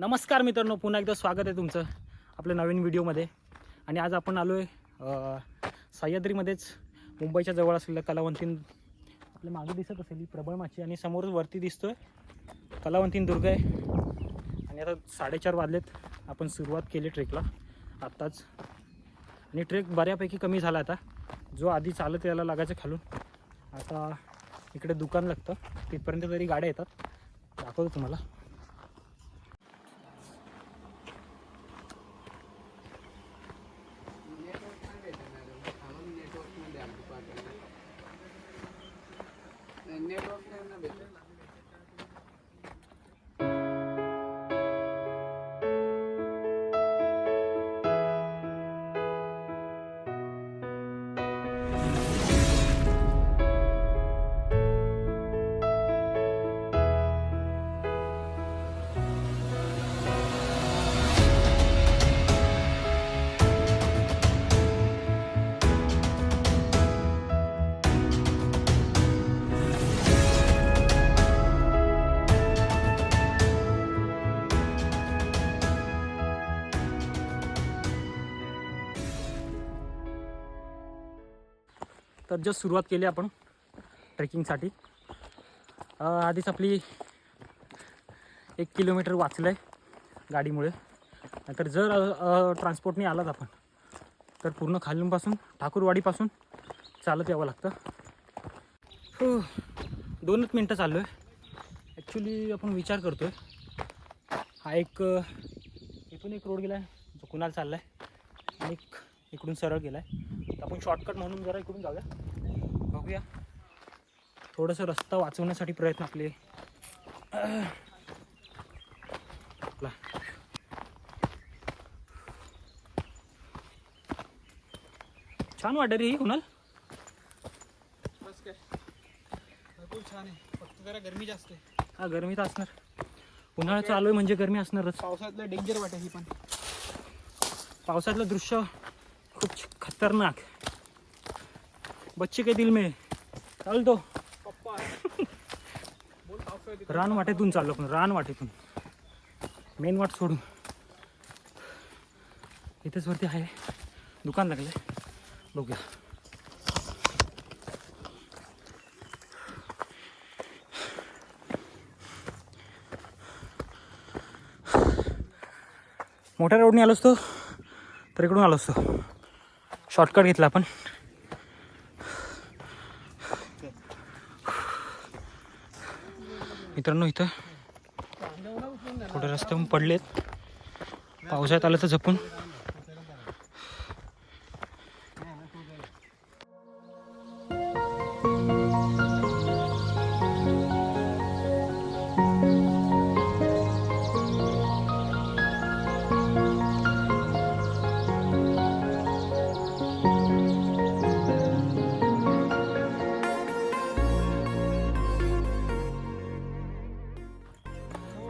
नमस्कार मित्रांनो पुन्हा एकदा स्वागत आहे तुमचं आपल्या नवीन व्हिडिओमध्ये. आणि आज आपण आलो आहे सह्याद्रीमध्येच मुंबईच्या जवळ असलेल्या कलावंतीन आपल्या मागे दिसत असेल ही प्रबळ माची आणि समोरच वरती दिसतोय कलावंतीन दुर्ग आहे. आणि आता साडेचार वाजलेत आपण सुरुवात केली ट्रेकला. आत्ताच. आणि ट्रेक बऱ्यापैकी कमी झाला आता. जो आधी चालत यायला लागायचं खालून. आता इकडे दुकान लागतं. तिथपर्यंत तरी गाड्या येतात. दाखवतो तुम्हाला. तर जस्ट सुरुवात केली आपण ट्रेकिंगसाठी. आधीच आपली एक किलोमीटर वाचलं आहे गाडीमुळे. नाहीतर जर ट्रान्सपोर्टने आलात आपण तर पूर्ण खालूनपासून ठाकूरवाडीपासून चालत यावं लागतं. हो दोनच मिनटं चाललो आहे ॲक्च्युली आपण विचार करतो आहे हा एक इथून एक रोड गेला आहे जो कुणाला चालला आहे आणि एक इकडून सरळ गेला आहे आपण शॉर्टकट म्हणून जरा इकडून जाऊया. बघूया. थोडंसं रस्ता वाचवण्यासाठी प्रयत्न आपले. छान वाटत रे ही कुणाल. भरपूर छान आहे. फक्त जरा गरमी जास्त आहे. हा गरमी तर असणार. उन्हाळा चालू आहे म्हणजे गरमी असणारच. पावसातलं डेंजर वाटेल ही पण. पावसातलं दृश्य खूप खतरनाक. बच्चे के दिल में? चालतो पप्पा रान वाटेतून चाललो पण रान वाटेतून. मेन वाट सोडून. इथेच वरती आहे. दुकान लागले बघूया. मोठ्या रोडने आलो असतो तर इकडून आलो असतो. शॉर्टकट घेतला आपण. मित्रांनो इथं थोडे रस्त्यावरून पडलेत. पावसाळ्यात आलं तर जपून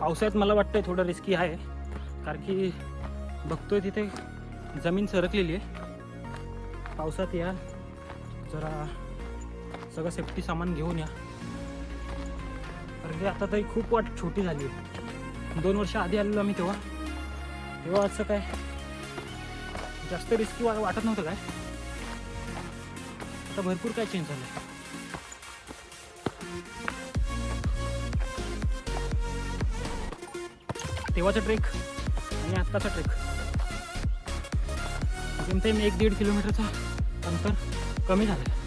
पावसाळ्यात मला वाटतंय थोडं रिस्की आहे. कारण की बघतोय तिथे जमीन सरकलेली आहे. पावसात या. जरा सगळं सेफ्टी सामान घेऊन या. कारण की आता तरी खूप वाट छोटी झाली आहे. दोन वर्ष आधी आलेलो आम्ही तेव्हा. तेव्हा असं काय जास्त रिस्की वा वाटत नव्हतं काय? आता भरपूर काय चेंज झालं तेव्हाचा ट्रेक आणि आत्ताचा ट्रेक जेमतेम एक दीड किलोमीटरचा अंतर कमी झालं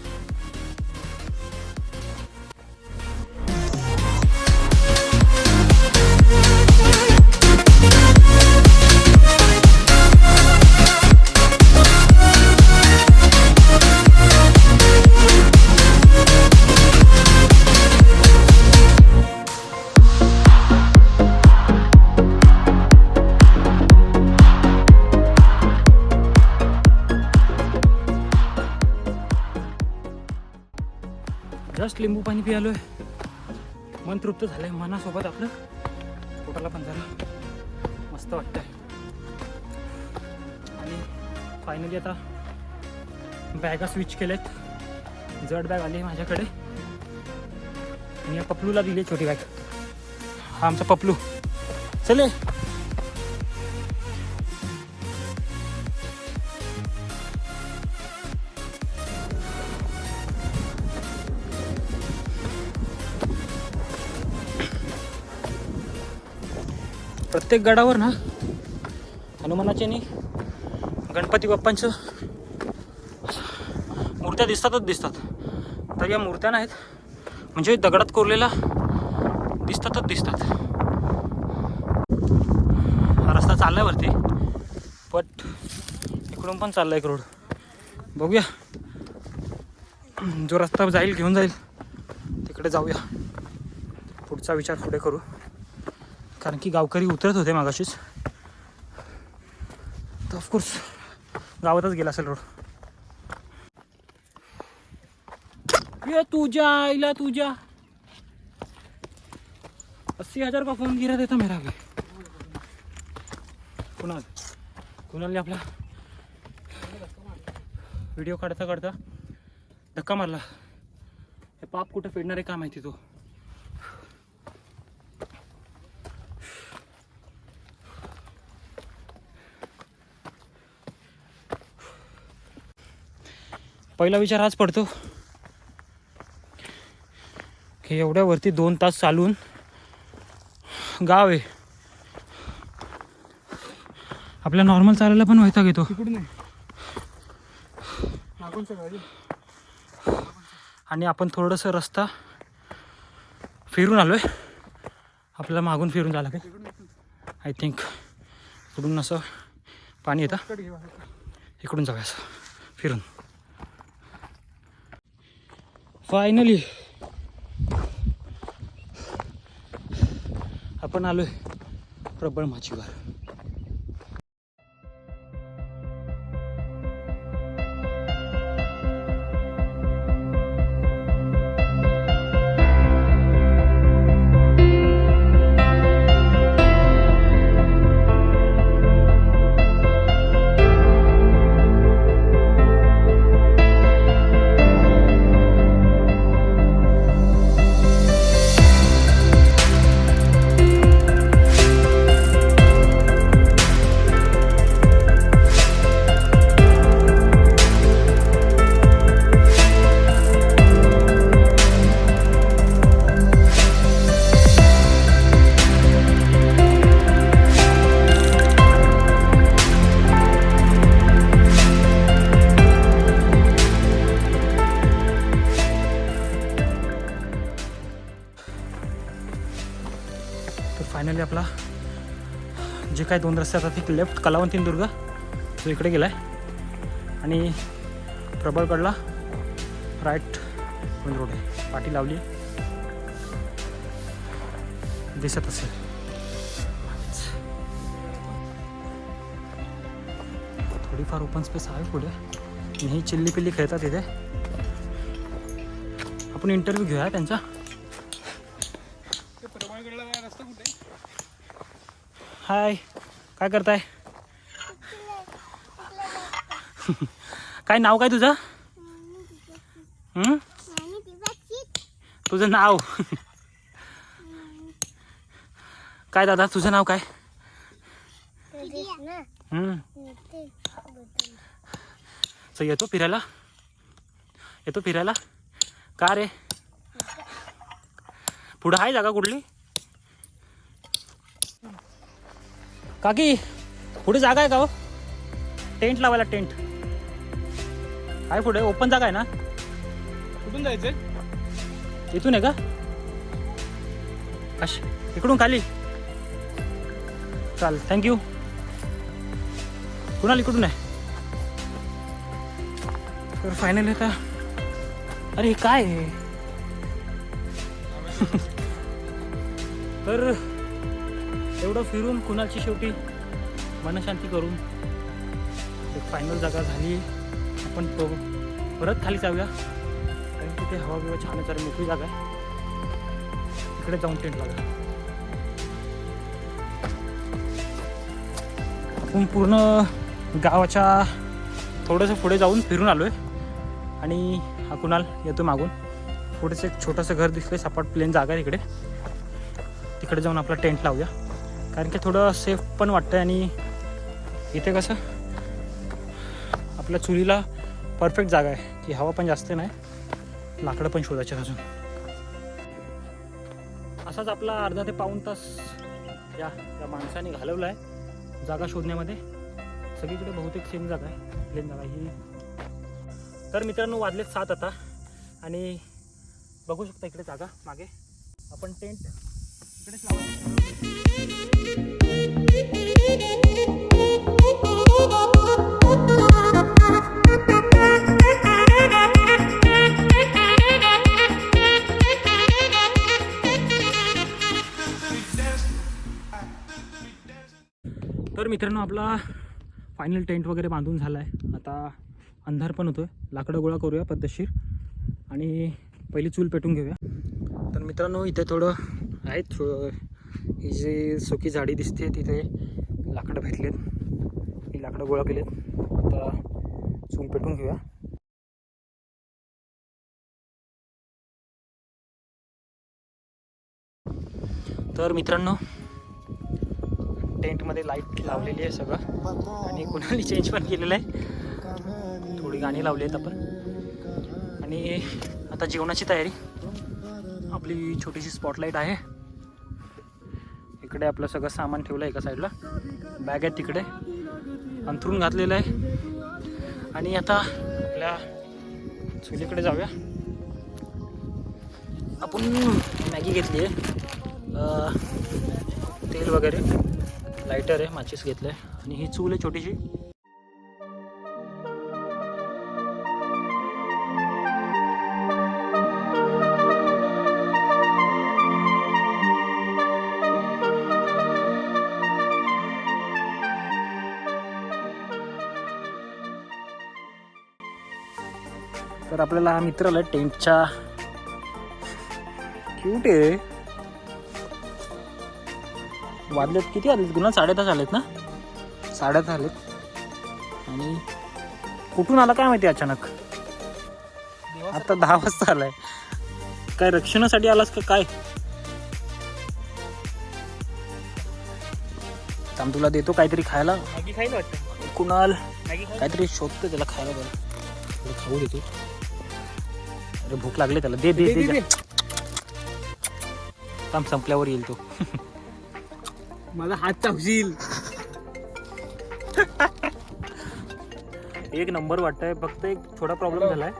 जस्ट लिंबू पाणी पियालोय. मन तृप्त झालंय मनासोबत आपलं. पोटाला पण जरा मस्त वाटतंय. आणि फायनली आता बॅगा स्विच केल्यात जड बॅग आली आहे माझ्याकडे. मी या पपलूला दिली छोटी बॅग हा आमचा पपलू. चले प्रत्येक गडावर ना हनुमानाचे आणि गणपती बाप्पांचं मूर्त्या दिसतातच दिसतात. तर या मूर्त्या नाहीत म्हणजे दगडात कोरलेला दिसतातच दिसतात. हा रस्ता चाललाय वरती बट इकडून पण चाललाय एक रोड बघूया. जो रस्ता जाईल घेऊन जाईल तिकडे जाऊया. पुढचा विचार पुढे करू. कारण की गावकरी उतरत होते मागाशीच. तर ऑफकोर्स गावातच गेला असेल रोड. ये तुझ्या आईला तुझ्या. अस्सी हजार का फोन गिरा देता मेरा भी कुणाल? कुणालने आपला व्हिडिओ काढता काढता धक्का मारला. हे पाप कुठं फेडणार आहे का माहिती तो पहिला विचार हाच पडतो की एवढ्या वरती दोन तास चालून गाव आहे. आपल्या नॉर्मल चालायला पण वैताग येतो. आणि आपण थोडंसं रस्ता फिरून आलो आहे आपल्याला मागून फिरून झाला काय? आय थिंक इकडून असं पाणी येतं. इकडून जाऊया असं. फिरून. फायनली आपण आलोय प्रबळ माचीवर. जे काय दोन रस्ते असतात एक लेफ्ट कलावंतीन दुर्ग तो इकडे गेला आहे आणि प्रबळगडला राईट रोड आहे. पाठी लावली दिसत असेल. थोडीफार ओपन स्पेस आहे पुढे. आणि ही चिल्ली पिल्ली खेळतात इथे. आपण इंटरव्ह्यू घेऊया त्यांचा. हाय. काय करताय? काय नाव काय तुझं? हं? तुझं नाव. काय दादा तुझं नाव काय? हं? येतो फिरायला. येतो फिरायला. का रे? पुढं आहे जागा कुठली? काकी पुढे जागा आहे का हो? टेंट लावायला टेंट आहे पुढे? ओपन जागा आहे ना? कुठून जायचंय? इथून आहे का? अश इकडून खाली. चाल थँक्यू कुणाल इकडून आहे? तर फायनल आता. अरे हे काय आहे तर एवढं फिरून कुणाची शेवटी मनशांती करून एक फायनल जागा झाली. आपण तो परत खाली जाऊया. कारण तिथे हवा बिवा छान आहे मोकळी जागा आहे. तिकडे जाऊन टेंट लावूया. आपण पूर्ण गावाच्या थोडंसं पुढे जाऊन फिरून आलो आहे आणि हा कुणाल येतो मागून. पुढेच एक छोटंसं घर दिसलं सपाट प्लेन जागा आहे इकडे तिकडे जाऊन आपला टेंट लावूया. कारण की थोडं सेफ पण वाटतं आणि इथे कसं आपल्या चुलीला परफेक्ट जागा आहे की हवा पण जास्त नाही लाकडं पण शोधायचे अजून. असाच आपला अर्धा ते पाऊण तास या त्या माणसाने घालवला आहे जागा शोधण्यामध्ये. सगळीकडे बहुतेक सेम जागा आहे प्लेन जागा ही. तर मित्रांनो वाजलेत सात आता. आणि बघू शकता इकडे जागा मागे. आपण टेंट इकडेच लावू तर मित्रांनो आपला फायनल टेंट वगैरे बांधून झाला आहे आता अंधार पण होतोय. लाकडं गोळा करूया पद्धतशीर. आणि पहिली चूल पेटून घेऊया. तर मित्रांनो इथे थोडं आहेत थो- ही जी सुकी झाडी दिसते तिथे लाकडं भेटलेत. ही लाकडं गोळा केलेत. आता चूल पेटून घेऊया. तर मित्रांनो टेंटमध्ये लाइट लावलेली आहे सगळं. आणि कुणाली चेंज पण केलेलं आहे. थोडी गाणी लावली आहेत आपण. आणि आता जेवणाची तयारी. आपली छोटीशी स्पॉटलाईट आहे. इकडे आपलं सगळं सामान ठेवलं आहे एका साईडला बॅग आहे तिकडे. अंथरून घातलेलं आहे. आणि आता आपल्या चुलीकडे जाऊया. आपण मॅगी घेतली आहे. तेल वगैरे. लायटर आहे माचीस घेतलं आहे आणि ही चूल आहे छोटीशी. आपल्याला हा मित्र आला टेंटच्या क्यूट आहे. वाजलेत किती वाजलेत? गुन्हा साडेदहा झालेत ना? साडेदहा झालेत. आणि कुठून आला काय माहिती अचानक? आता दहा वाजता आलाय. काय रक्षणासाठी आलास का काय? थांब तुला देतो काहीतरी खायला. कुणाल? काहीतरी शोधतो त्याला खायला बरं. खाऊ देतो. अरे भूक लागली त्याला. दे दे दे, दे. थांब संपल्यावर येईल तो. माझा हात चावशील. एक नंबर वाटतंय. फक्त एक थोडा प्रॉब्लेम झालाय.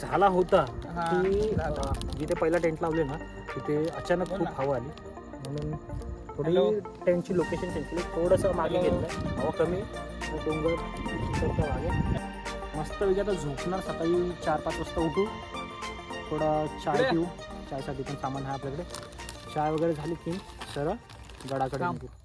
झाला होता. हा, की झाला. जिथे पहिला टेंट लावले ना तिथे अचानक खूप. हवा आली. म्हणून. थोडी टेंटची लोकेशन चेंज केली. थोडंसं मागे. घेतलं हवा कमी. आणि डोंगर मागे. मस्त वेगळं आता झोपणार. सकाळी चार पाच वाजता उठू. थोडा चाय. पिऊ. चायसाठी पण सामान आहे आपल्याकडे. चाय वगैरे झाली की सरळ गडाकडे